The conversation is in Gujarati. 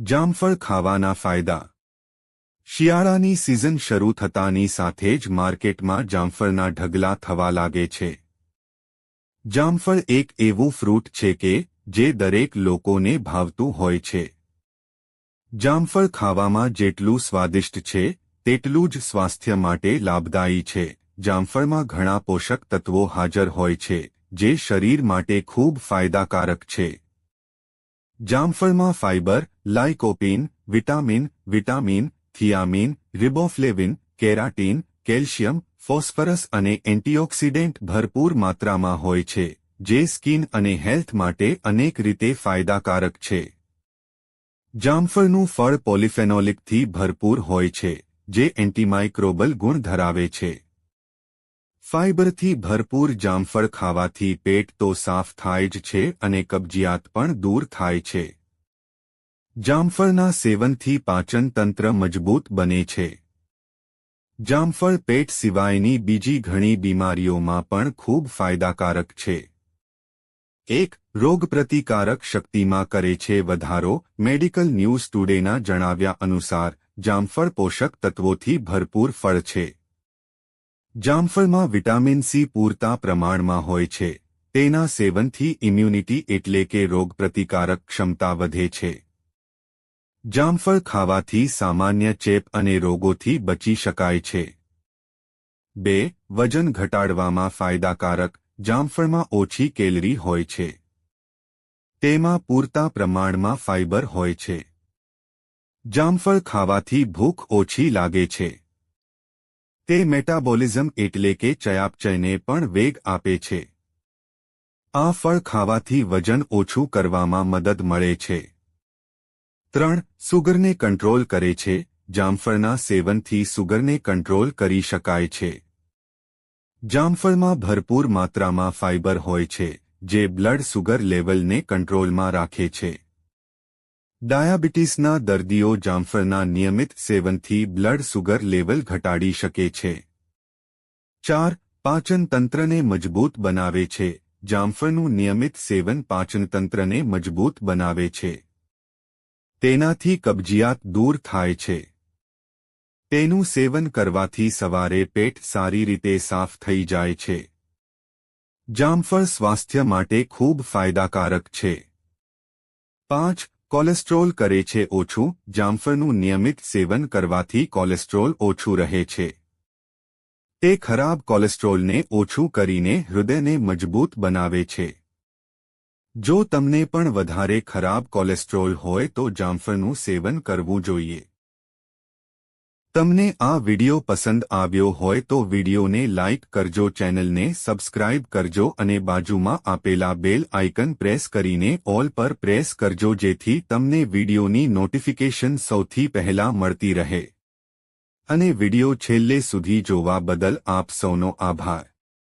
જામફળ ખાવાના ફાયદા. શિયાળાની સિઝન શરૂ થતાની સાથે જ માર્કેટમાં જામફળના ઢગલા થવા લાગે છે. જામફળ એક એવું ફ્રૂટ છે કે, જે દરેક લોકોને ભાવતું હોય છે. જામફળ ખાવામાં જેટલું સ્વાદિષ્ટ છે, તેટલું જ સ્વાસ્થ્ય માટે લાભદાયી છે. જામફળમાં ઘણા પોષક તત્વો હાજર હોય છે, જે શરીર માટે ખૂબ ફાયદાકારક છે. જામફળમાં fibre lycopene, vitamin vitamin, thiamine, riboflavin, keratin, calcium, phosphorus અને એન્ટીઓક્સિડન્ટ ભરપૂર માત્રામાં હોય છે, જે સ્કિન અને હેલ્થ માટે અનેક રીતે ફાયદાકારક છે. જામફળનું ફળ પોલિફેનોલિકથી ભરપૂર હોય છે, જે એન્ટીમાઇક્રોબલ ગુણ ધરાવે છે. ફાઇબરથી ભરપૂર જામફળ ખાવાથી પેટ તો સાફ થાય જ છે અને કબજિયાત પણ દૂર થાય છે. જામફળના સેવનથી પાચન તંત્ર મજબૂત બને છે. જામફળ પેટ સિવાયની બીજી ઘણી બીમારીઓમાં પણ ખૂબ ફાયદાકારક છે. એક, રોગપ્રતિકારક શક્તિમાં કરે છે વધારો, મેડિકલ ન્યૂઝ ટુડેના જણાવ્યા અનુસાર, જામફળ પોષક તત્વોથી ભરપૂર ફળ છે. જામફળમાં વિટામિન સી પૂરતા પ્રમાણમાં હોય છે. તેના સેવનથી ઇમ્યુનિટી એટલે કે રોગપ્રતિકારક ક્ષમતા વધે છે. જામફળ ખાવાથી સામાન્ય ચેપ અને રોગોથી બચી શકાય છે. બે, વજન ઘટાડવામાં ફાયદાકારક જામફળમાં ઓછી કેલરી હોય છે. તેમાં પૂરતા પ્રમાણમાં ફાઇબર હોય છે. જામફળ ખાવાથી ભૂખ ઓછી લાગે છે. તે મેટાબોલિઝમ એટલે કે ચયાપચયને પણ વેગ આપે છે. આ ફળ ખાવાથી વજન ઓછું કરવામાં મદદ મળે છે. ત્રણ સુગરને કંટ્રોલ કરે છે, જામફળના સેવનથી સુગરને કંટ્રોલ કરી શકાય છે. જામફળમાં ભરપૂર માત્રામાં ફાઇબર હોય છે, જે બ્લડ સુગર લેવલને કંટ્રોલમાં રાખે છે. ડાયાબિટીસના દર્દીઓ જામફળના નિયમિત સેવનથી બ્લડ સુગર લેવલ ઘટાડી શકે છે. ચાર પાચનતંત્રને મજબૂત બનાવે છે, જામફળનું નિયમિત સેવન પાચનતંત્રને મજબૂત બનાવે છે. તેનાથી કબજિયાત દૂર થાય છે. તેનું સેવન કરવાથી સવારે પેટ સારી રીતે સાફ થઈ જાય છે. જામફળ સ્વાસ્થ્ય માટે ખૂબ ફાયદાકારક છે. પાંચ, કોલેસ્ટ્રોલ કરે છે ઓછું, જામફળનું નિયમિત સેવન કરવાથી કોલેસ્ટ્રોલ ઓછું રહે છે. તે ખરાબ કોલેસ્ટ્રોલને ઓછું કરીને હૃદયને મજબૂત બનાવે છે. જો તમને પણ વધારે ખરાબ કોલેસ્ટ્રોલ હોય તો જામફળનું સેવન કરવું જોઈએ. તમને આ વિડિયો પસંદ આવ્યો હોય તો વિડિયોને લાઇક કરજો, ચેનલને સબસ્ક્રાઇબ કરજો અને બાજુમાં આપેલા બેલ આઇકન પ્રેસ કરીને ઓલ પર પ્રેસ કરજો જેથી તમને વિડિયોની નોટિફિકેશન સૌથી પહેલા મળતી રહે. અને વિડિયો છેલ્લે સુધી જોવા બદલ આપ સૌનો આભાર.